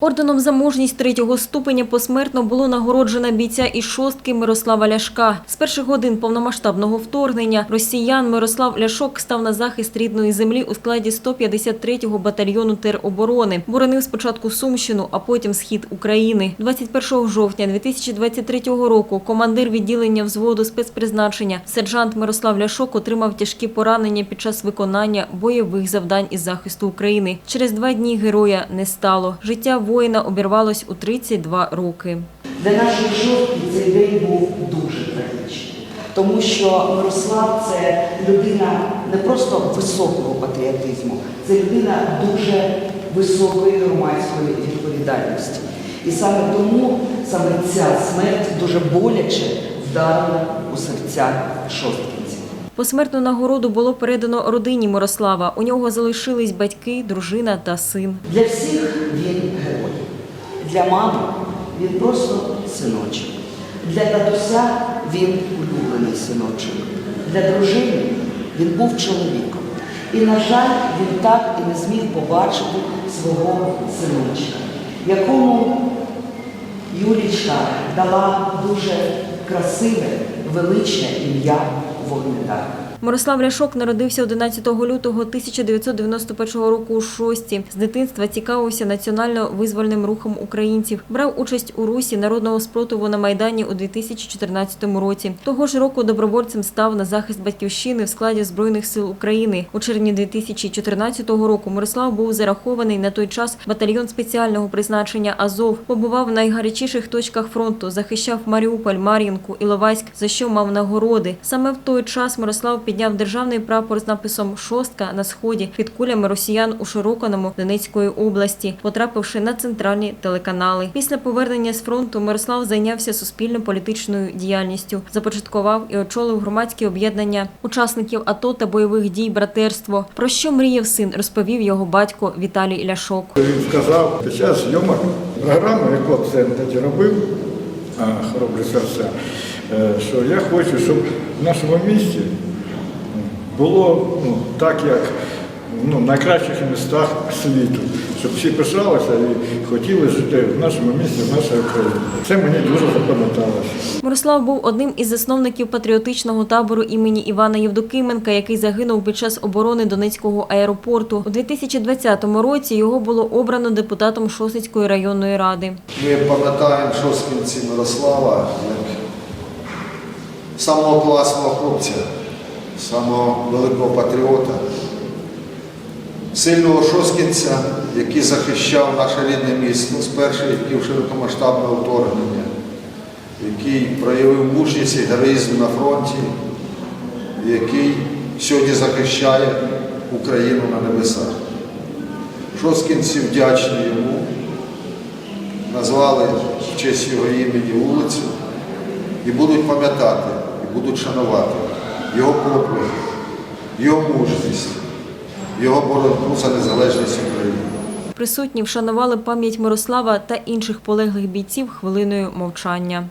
Орденом за мужність третього ступеня посмертно було нагороджено бійця із шостки Мирослава Ляшка. З перших годин повномасштабного вторгнення росіян Мирослав Ляшок став на захист рідної землі у складі 153-го батальйону тероборони. Боронив спочатку Сумщину, а потім схід України. 21 жовтня 2023 року командир відділення взводу спецпризначення сержант Мирослав Ляшок отримав тяжкі поранення під час виконання бойових завдань із захисту України. Через два дні героя не стало. Життя воїна обірвалось у 32 роки. Для нашої жовтні цей день був дуже трагічний, тому що Мирослав це людина не просто високого патріотизму, це людина дуже високої громадської відповідальності. І саме тому саме ця смерть дуже боляче вдарила у серця шосткінців. Посмертну нагороду було передано родині Мирослава. У нього залишились батьки, дружина та син. Для всіх він герой. Для мами він просто синочок. Для татуся він улюблений синочок. Для дружини він був чоловіком. І, на жаль, він так і не зміг побачити свого синочка, якому Юлічка дала дуже красиве, величне ім'я Вогнедар. Мирослав Ляшок народився 11 лютого 1991 року у Шості. З дитинства цікавився національно-визвольним рухом українців. Брав участь у русі народного спротиву на Майдані у 2014 році. Того ж року добровольцем став на захист батьківщини в складі Збройних сил України. У червні 2014 року Мирослав був зарахований на той час батальйон спеціального призначення Азов. Побував в найгарячіших точках фронту, захищав Маріуполь, Мар'їнку, Іловайськ, за що мав нагороди. Саме в той час Мирослав підняв державний прапор з написом Шостка на сході під кулями росіян у Широканому Донецької області, потрапивши на центральні телеканали. Після повернення з фронту Мирослав зайнявся суспільно-політичною діяльністю, започаткував і очолив громадські об'єднання учасників АТО та бойових дій братерство. Про що мріяв син, розповів його батько Віталій Ляшок. Він сказав, під час зйомок програми, яку це тоді робив, а, хоробрі серця, е, що я хочу, щоб в нашому місті було ну, так, як ну, в найкращих містах світу, щоб всі пишалися і хотіли жити в нашому місті, в нашій Україні. Це мені дуже запам'яталося. Мирослав був одним із засновників патріотичного табору імені Івана Євдокименка, який загинув під час оборони Донецького аеропорту. У 2020 році його було обрано депутатом Шосицької районної ради. Ми пам'ятаємо шосткінці Мирослава як самого класного хлопця, самого великого патріота, сильного шосткінця, який захищав наше рідне місто з перших днів широкомасштабного вторгнення, який проявив мужність і героїзм на фронті, який сьогодні захищає Україну на небесах. Шосткінці вдячні йому назвали в честь його імені вулицю і будуть пам'ятати, і будуть шанувати його подвиг, його мужність, його боротьбу за незалежність України. Присутні вшанували пам'ять Мирослава та інших полеглих бійців хвилиною мовчання.